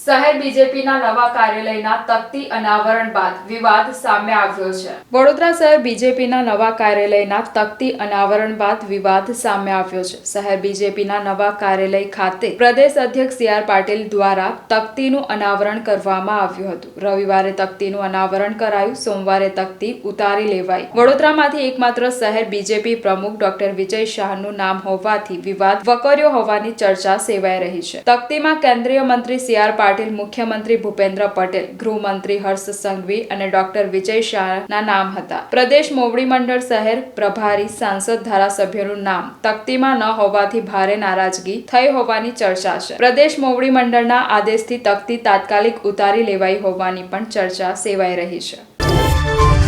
શહેર બીજેપીના નવા કાર્યાલયના તકતી અનાવરણ બાદ વિવાદ સામે આવ્યો છે. વડોદરા શહેર બીજેપીના નવા કાર્યાલયના તકતી અનાવરણ બાદ વિવાદ સામે આવ્યો છે. શહેર બીજેપીના નવા કાર્યાલય ખાતે પ્રદેશ અધ્યક્ષ સી આર પાટીલ દ્વારા તકતીનું અનાવરણ કરવામાં આવ્યું હતું. રવિવારે તકતીનું અનાવરણ કરાયું, સોમવારે તકતી ઉતારી લેવાઈ. વડોદરામાંથી એકમાત્ર શહેર બીજેપી પ્રમુખ ડોક્ટર વિજય શાહનું નામ હોવાથી વિવાદ વકર્યો હોવાની ચર્ચા સેવાઈ રહી છે. તકતીમાં કેન્દ્રીય મંત્રી સી આર પાટીલ મુખ્યમંત્રી ભૂપેન્દ્ર પટેલ, ગૃહમંત્રી હર્ષ સંઘવી અને ડોક્ટર વિજય શાહના નામ હતા. પ્રદેશ મોવડી મંડળ શહેર પ્રભારી સાંસદ ધારાસભ્યોનું નામ તકતીમાં ન હોવાથી ભારે નારાજગી થઈ હોવાની ચર્ચા છે. પ્રદેશ મોવડી મંડળના આદેશથી તકતી તાત્કાલિક ઉતારી લેવાઈ હોવાની પણ ચર્ચા સેવાઈ રહી છે.